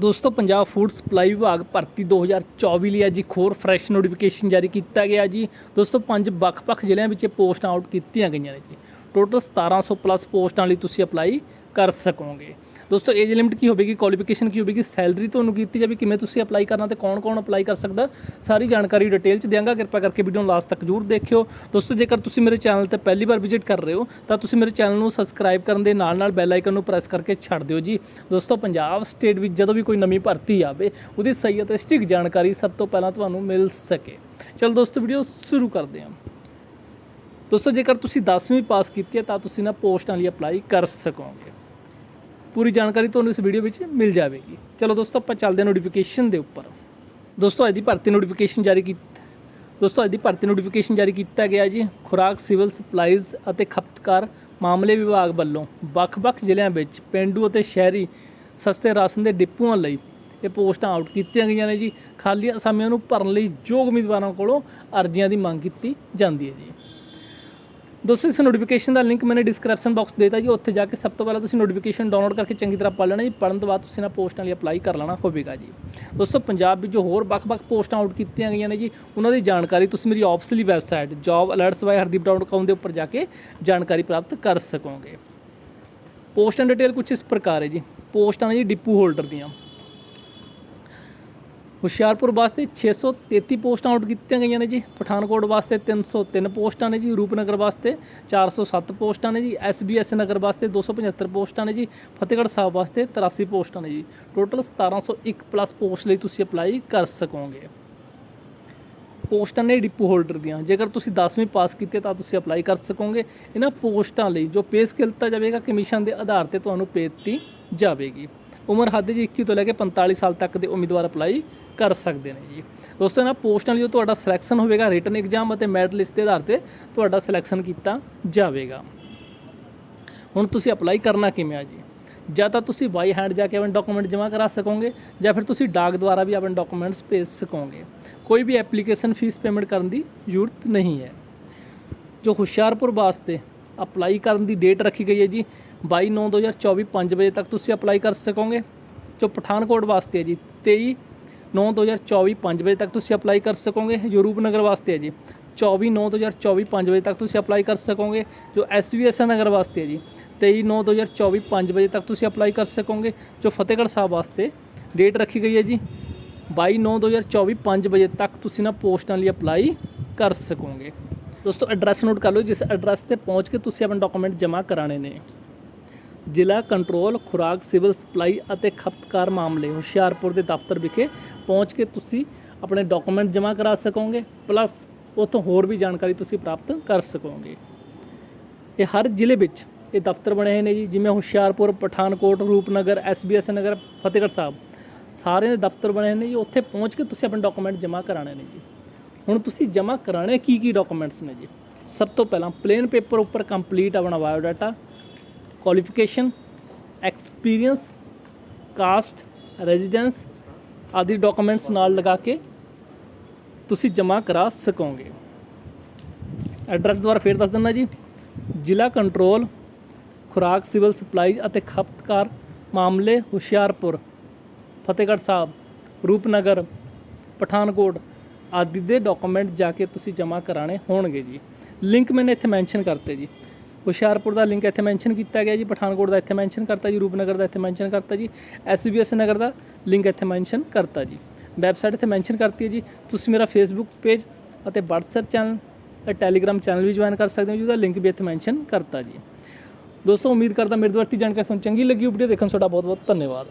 ਦੋਸਤੋ, Punjab food supply ਵਿਭਾਗ ਭਰਤੀ 2024 ਲਈ ਅੱਜ ਇੱਕ ਹੋਰ ਫਰੈਸ਼ ਨੋਟੀਫਿਕੇਸ਼ਨ ਜਾਰੀ ਕੀਤਾ ਗਿਆ ਜੀ। ਦੋਸਤੋ, ਪੰਜ ਵੱਖ-ਵੱਖ ਜ਼ਿਲ੍ਹਿਆਂ ਵਿੱਚ ਪੋਸਟਾਂ ਆਊਟ ਕੀਤੀਆਂ ਗਈਆਂ ਨੇ ਜੀ। ਟੋਟਲ 1700 ਪਲੱਸ ਪੋਸਟਾਂ ਲਈ ਤੁਸੀਂ ਅਪਲਾਈ ਕਰ ਸਕੋਗੇ। ਦੋਸਤੋ ਏਜ ਲਿਮਿਟ ਕੀ ਹੋਵੇਗੀ? ਕੁਆਲੀਫਿਕੇਸ਼ਨ ਕੀ ਹੋਵੇਗੀ? ਸੈਲਰੀ ਤੁਹਾਨੂੰ ਕੀਤੀ ਜਾਵੇ, ਕਿਵੇਂ ਤੁਸੀਂ ਅਪਲਾਈ ਕਰਨਾ ਤੇ ਕੌਣ-ਕੌਣ ਅਪਲਾਈ ਕਰ ਸਕਦਾ? ਸਾਰੀ ਜਾਣਕਾਰੀ ਡਿਟੇਲ ਚ ਦਿਆਂਗਾ। ਕਿਰਪਾ ਕਰਕੇ ਵੀਡੀਓ ਨੂੰ ਲਾਸਟ ਤੱਕ ਜਰੂਰ ਦੇਖਿਓ। ਦੋਸਤੋ, ਜੇਕਰ ਤੁਸੀਂ ਮੇਰੇ ਚੈਨਲ ਤੇ ਪਹਿਲੀ ਵਾਰ ਵਿਜ਼ਿਟ ਕਰ ਰਹੇ ਹੋ, ਤਾਂ ਤੁਸੀਂ ਮੇਰੇ ਚੈਨਲ ਨੂੰ ਸਬਸਕ੍ਰਾਈਬ ਕਰਨ ਦੇ ਨਾਲ-ਨਾਲ ਬੈਲ ਆਈਕਨ ਨੂੰ ਪ੍ਰੈਸ ਕਰਕੇ ਛੱਡ ਦਿਓ ਜੀ। ਦੋਸਤੋ, ਪੰਜਾਬ ਸਟੇਟ ਵਿੱਚ ਜਦੋਂ ਵੀ ਕੋਈ ਨਵੀਂ ਭਰਤੀ ਆਵੇ, ਉਹਦੀ ਸਹੀ ਅਤੇ ਸਟਿਕ ਜਾਣਕਾਰੀ ਸਭ ਤੋਂ ਪਹਿਲਾਂ ਤੁਹਾਨੂੰ ਮਿਲ ਸਕੇ। ਚਲੋ ਦੋਸਤੋ ਵੀਡੀਓ ਸ਼ੁਰੂ ਕਰਦੇ ਹਾਂ। ਦੋਸਤੋ, ਜੇਕਰ ਤੁਸੀਂ 10ਵੀਂ ਪਾਸ ਕੀਤੀ ਹੈ, ਤਾਂ ਤੁਸੀਂ ਨਾ ਪੋਸਟਾਂ ਲਈ ਅਪਲਾਈ ਕਰ ਸਕੋਗੇ। ਪੂਰੀ ਜਾਣਕਾਰੀ ਤੁਹਾਨੂੰ ਇਸ ਵੀਡੀਓ ਵਿੱਚ ਮਿਲ ਜਾਵੇਗੀ। ਚਲੋ ਦੋਸਤੋ, ਆਪਾਂ ਚੱਲਦੇ ਹਾਂ ਨੋਟੀਫਿਕੇਸ਼ਨ ਦੇ ਉੱਪਰ। ਦੋਸਤੋ, ਅੱਜ ਦੀ ਭਰਤੀ ਨੋਟੀਫਿਕੇਸ਼ਨ ਜਾਰੀ ਕੀਤੀ, ਦੋਸਤੋ, ਅੱਜ ਦੀ ਭਰਤੀ ਨੋਟੀਫਿਕੇਸ਼ਨ ਜਾਰੀ ਕੀਤਾ ਗਿਆ ਜੀ ਖੁਰਾਕ ਸਿਵਲ ਸਪਲਾਈਜ਼ ਅਤੇ ਖਪਤਕਾਰ ਮਾਮਲੇ ਵਿਭਾਗ ਵੱਲੋਂ। ਵੱਖ-ਵੱਖ ਜ਼ਿਲ੍ਹਿਆਂ ਵਿੱਚ ਪਿੰਡੂ ਅਤੇ ਸ਼ਹਿਰੀ ਸਸਤੇ ਰਾਸ਼ਨ ਦੇ ਡਿਪੂਆਂ ਲਈ ਇਹ ਪੋਸਟਾਂ ਆਊਟ ਕੀਤੀਆਂ ਗਈਆਂ ਨੇ ਜੀ। ਖਾਲੀ ਅਸਾਮੀਆਂ ਨੂੰ ਭਰਨ ਲਈ ਯੋਗ ਉਮੀਦਵਾਰਾਂ ਕੋਲੋਂ ਅਰਜ਼ੀਆਂ ਦੀ ਮੰਗ ਕੀਤੀ ਜਾਂਦੀ ਹੈ ਜੀ। ਦੋਸਤੋ, ਇਸ ਨੋਟੀਫਿਕੇਸ਼ਨ ਦਾ ਲਿੰਕ ਮੈਨੇ ਡਿਸਕ੍ਰਿਪਸ਼ਨ ਬਾਕਸ ਦੇਤਾ ਜੀ। ਉੱਥੇ ਜਾ ਕੇ ਸਭ ਤੋਂ ਪਹਿਲਾਂ ਤੁਸੀਂ ਨੋਟੀਫਿਕੇਸ਼ਨ ਡਾਊਨਲੋਡ ਕਰਕੇ ਚੰਗੀ ਤਰ੍ਹਾਂ ਪੜ੍ਹ ਲੈਣਾ ਜੀ। ਪੜ੍ਹਨ ਤੋਂ ਬਾਅਦ ਤੁਸੀਂ ਨਾ ਪੋਸਟਾਂ ਲਈ ਅਪਲਾਈ ਕਰ ਲੈਣਾ ਹੋਵੇਗਾ ਜੀ। ਦੋਸਤੋ, ਪੰਜਾਬ ਵਿੱਚ ਜੋ ਹੋਰ ਵੱਖ-ਵੱਖ ਪੋਸਟਾਂ ਆਊਟ ਕੀਤੀਆਂ ਗਈਆਂ ਨੇ ਜੀ, ਉਹਨਾਂ ਦੀ ਜਾਣਕਾਰੀ ਤੁਸੀਂ ਮੇਰੀ ਆਫਿਸ਼ਲੀ ਵੈਬਸਾਈਟ jobalerts.hardeep.com ਦੇ ਉੱਪਰ ਜਾ ਕੇ ਜਾਣਕਾਰੀ ਪ੍ਰਾਪਤ ਕਰ ਸਕੋਗੇ। ਪੋਸਟਾਂ ਡਿਟੇਲ ਕੁਝ ਇਸ ਪ੍ਰਕਾਰ ਹੈ ਜੀ। ਪੋਸਟਾਂ ਨੇ ਜੀ ਡਿਪੂ ਹੋਲਡਰ ਦੀਆਂ। ਹੁਸ਼ਿਆਰਪੁਰ ਵਾਸਤੇ 633 ਪੋਸਟਾਂ ਆਊਟ ਕੀਤੀਆਂ ਗਈਆਂ ਨੇ ਜੀ। ਪਠਾਨਕੋਟ ਵਾਸਤੇ 303 ਪੋਸਟਾਂ ਨੇ ਜੀ। ਰੂਪਨਗਰ ਵਾਸਤੇ 407 ਪੋਸਟਾਂ ਨੇ ਜੀ। ਐਸਬੀਐਸ ਨਗਰ ਵਾਸਤੇ 275 ਪੋਸਟਾਂ ਨੇ ਜੀ। ਫਤਿਹਗੜ੍ਹ ਸਾਹਿਬ ਵਾਸਤੇ 83 ਪੋਸਟਾਂ ਨੇ ਜੀ। ਟੋਟਲ 1701 ਪਲੱਸ ਪੋਸਟ ਲਈ ਤੁਸੀਂ ਅਪਲਾਈ ਕਰ ਸਕੋਗੇ। ਪੋਸਟਾਂ ਨੇ ਡਿਪੂ ਹੋਲਡਰ ਦੀਆਂ। ਜੇਕਰ ਤੁਸੀਂ 10ਵੀਂ ਪਾਸ ਕੀਤੀ ਤਾਂ ਤੁਸੀਂ ਅਪਲਾਈ ਕਰ ਸਕੋਗੇ। ਇਹਨਾਂ ਪੋਸਟਾਂ ਲਈ ਜੋ ਪੇ ਸਕੇਲ ਦਿੱਤਾ ਜਾਵੇਗਾ, ਕਮਿਸ਼ਨ ਦੇ ਆਧਾਰ ਤੇ ਤੁਹਾਨੂੰ ਪੇ ਦਿੱਤੀ ਜਾਵੇਗੀ। ਉਮਰ ਹੱਦ ਜੀ 21 ਤੋਂ ਲੈ ਕੇ 45 ਸਾਲ ਤੱਕ ਦੇ ਉਮੀਦਵਾਰ ਅਪਲਾਈ ਕਰ ਸਕਦੇ ਨੇ ਜੀ। ਦੋਸਤੋ, ਇਹਨਾਂ ਪੋਸਟਾਂ ਲਈ ਜੋ ਤੁਹਾਡਾ ਸਿਲੈਕਸ਼ਨ ਹੋਵੇਗਾ ਰਿਟਨ ਐਗਜ਼ਾਮ ਅਤੇ ਮੈਰਿਟ ਲਿਸਟ ਦੇ ਆਧਾਰ ਤੇ ਤੁਹਾਡਾ ਸਿਲੈਕਸ਼ਨ ਕੀਤਾ ਜਾਵੇਗਾ। ਹੁਣ ਤੁਸੀਂ ਅਪਲਾਈ ਕਰਨਾ ਕਿਵੇਂ ਆ ਜੀ? ਜਾਂ ਤਾਂ ਤੁਸੀਂ ਬਾਈ ਹੈਂਡ ਜਾ ਕੇ ਆਪਣੇ ਡਾਕੂਮੈਂਟ ਜਮ੍ਹਾਂ ਕਰਾ ਸਕੋਗੇ, ਜਾਂ ਫਿਰ ਤੁਸੀਂ ਡਾਕ ਦੁਆਰਾ ਵੀ ਆਪਣੇ ਡਾਕੂਮੈਂਟਸ ਭੇਜ ਸਕੋਗੇ। ਕੋਈ ਵੀ ਐਪਲੀਕੇਸ਼ਨ ਫੀਸ ਪੇਮੈਂਟ ਕਰਨ ਦੀ ਜ਼ਰੂਰਤ ਨਹੀਂ ਹੈ। ਜੋ ਹੁਸ਼ਿਆਰਪੁਰ ਵਾਸਤੇ ਅਪਲਾਈ ਕਰਨ ਦੀ ਡੇਟ ਰੱਖੀ ਗਈ ਹੈ ਜੀ 22 9 2024 5 ਵਜੇ ਤੱਕ ਤੁਸੀਂ ਅਪਲਾਈ ਕਰ ਸਕੋਗੇ ਜੋ ਪਠਾਨਕੋਟ ਵਾਸਤੇ ਹੈ ਜੀ 23 9 2024 5 ਵਜੇ ਤੱਕ ਤੁਸੀਂ ਅਪਲਾਈ ਕਰ ਸਕੋਗੇ ਜੋ ਰੂਪਨਗਰ ਵਾਸਤੇ ਹੈ ਜੀ 24 9 2024 5 ਵਜੇ ਤੱਕ ਤੁਸੀਂ ਅਪਲਾਈ ਕਰ ਸਕੋਗੇ ਜੋ ਐਸਵੀਐਸ ਨਗਰ ਵਾਸਤੇ ਹੈ ਜੀ 23 9 2024 5 ਵਜੇ ਤੱਕ ਤੁਸੀਂ ਅਪਲਾਈ ਕਰ ਸਕੋਗੇ ਜੋ ਫਤਿਹਗੜ੍ਹ ਸਾਹਿਬ ਵਾਸਤੇ ਡੇਟ ਰੱਖੀ ਗਈ ਹੈ ਜੀ 22 9 2024 5 ਵਜੇ ਤੱਕ ਤੁਸੀਂ ਨਾ ਪੋਸਟਾਂ ਲਈ ਅਪਲਾਈ ਕਰ ਸਕੋਗੇ ਦੋਸਤੋ ਐਡਰੈਸ ਨੋਟ ਕਰ ਲਓ ਜਿਸ ਐਡਰੈਸ ਤੇ ਪਹੁੰਚ ਕੇ ਤੁਸੀਂ ਆਪਣੇ ਡਾਕੂਮੈਂਟ ਜਮ੍ਹਾਂ ਕਰਾਣੇ ਨੇ ਜ਼ਿਲ੍ਹਾ ਕੰਟਰੋਲ, ਖੁਰਾਕ, ਸਿਵਲ ਸਪਲਾਈ ਅਤੇ ਖਪਤਕਾਰ ਮਾਮਲੇ, ਹੁਸ਼ਿਆਰਪੁਰ ਦੇ ਦਫ਼ਤਰ ਵਿਖੇ ਪਹੁੰਚ ਕੇ ਤੁਸੀਂ ਆਪਣੇ ਡਾਕੂਮੈਂਟ ਜਮ੍ਹਾਂ ਕਰਾ ਸਕੋਗੇ, ਪਲੱਸ ਉੱਥੋਂ ਹੋਰ ਵੀ ਜਾਣਕਾਰੀ ਤੁਸੀਂ ਪ੍ਰਾਪਤ ਕਰ ਸਕੋਗੇ। ਇਹ ਹਰ ਜ਼ਿਲ੍ਹੇ ਵਿੱਚ ਇਹ ਦਫ਼ਤਰ ਬਣੇ ਹੋਏ ਨੇ ਜੀ, ਜਿਵੇਂ ਹੁਸ਼ਿਆਰਪੁਰ, ਪਠਾਨਕੋਟ, ਰੂਪਨਗਰ ਐਸਬੀਐਸ ਨਗਰ, ਫਤਿਹਗੜ੍ਹ ਸਾਹਿਬ। ਸਾਰੇ ਦੇ ਦਫ਼ਤਰ ਬਣੇ ਹੋਏ ਨੇ ਜੀ, ਉੱਥੇ ਪਹੁੰਚ ਕੇ ਤੁਸੀਂ ਆਪਣੇ ਡਾਕੂਮੈਂਟ ਜਮ੍ਹਾਂ ਕਰਾਣੇ ਨੇ ਜੀ। ਹੁਣ ਤੁਸੀਂ ਜਮ੍ਹਾਂ ਕਰਾਣੇ ਕੀ ਕੀ ਡਾਕੂਮੈਂਟਸ ਨੇ ਜੀ? ਸਭ ਤੋਂ ਪਹਿਲਾਂ ਪਲੇਨ ਪੇਪਰ ਉੱਪਰ ਕੰਪਲੀਟ ਆਪਣਾ biodata qualification experience caste residence ਆਦਿ ਡਾਕੂਮੈਂਟਸ ਨਾਲ ਲਗਾ ਕੇ ਤੁਸੀਂ ਜਮ੍ਹਾਂ ਕਰਾ ਸਕੋਗੇ। ਐਡਰੈਸ ਦੁਬਾਰਾ ਫੇਰ ਦੱਸ ਦਿੰਦਾ ਜੀ। ਜ਼ਿਲ੍ਹਾ ਕੰਟਰੋਲ ਖੁਰਾਕ ਸਿਵਲ ਸਪਲਾਈਜ਼ ਅਤੇ ਖਪਤਕਾਰ ਮਾਮਲੇ, ਹੁਸ਼ਿਆਰਪੁਰ, ਫਤਿਹਗੜ੍ਹ ਸਾਹਿਬ, ਰੂਪਨਗਰ, ਪਠਾਨਕੋਟ ਆਦਿ ਦੇ ਡਾਕੂਮੈਂਟ ਜਾ ਕੇ ਤੁਸੀਂ ਜਮ੍ਹਾਂ ਕਰਾਣੇ ਹੋਣਗੇ ਜੀ। ਲਿੰਕ ਮੈਨੇ ਇੱਥੇ ਮੈਂਸ਼ਨ ਕਰਤੇ ਜੀ। ਹੁਸ਼ਿਆਰਪੁਰ ਦਾ ਲਿੰਕ ਇੱਥੇ ਮੈਂਸ਼ਨ ਕੀਤਾ ਗਿਆ ਜੀ, ਪਠਾਨਕੋਟ ਦਾ ਇੱਥੇ ਮੈਂਸ਼ਨ ਕਰਤਾ ਜੀ, ਰੂਪਨਗਰ ਦਾ ਇੱਥੇ ਮੈਂਸ਼ਨ ਕਰਤਾ ਜੀ ਐਸਬੀਐਸ ਨਗਰ ਦਾ ਲਿੰਕ ਇੱਥੇ ਮੈਂਸ਼ਨ ਕਰਤਾ ਜੀ। ਵੈਬਸਾਈਟ ਇੱਥੇ ਮੈਂਸ਼ਨ ਕਰਤੀ ਹੈ ਜੀ, ਤੁਸੀਂ ਮੇਰਾ ਫੇਸਬੁੱਕ ਪੇਜ ਅਤੇ WhatsApp ਚੈਨਲ ਤੇ ਟੈਲੀਗ੍ਰਾਮ ਚੈਨਲ ਵੀ ਜੁਆਇਨ ਕਰ ਸਕਦੇ ਹੋ ਜਿਹਦਾ ਲਿੰਕ ਵੀ ਇੱਥੇ ਮੈਂਸ਼ਨ ਕਰਤਾ ਜੀ। ਦੋਸਤੋ, ਉਮੀਦ ਕਰਦਾ ਮੇਰੇ ਦੁਆਰਾ ਜਾਣਕਾਰੀ ਤੁਹਾਨੂੰ ਚੰਗੀ ਲੱਗੀ ਵੀਡੀਓ ਦੇਖਣ ਤੁਹਾਡਾ ਬਹੁਤ ਬਹੁਤ ਧੰਨਵਾਦ।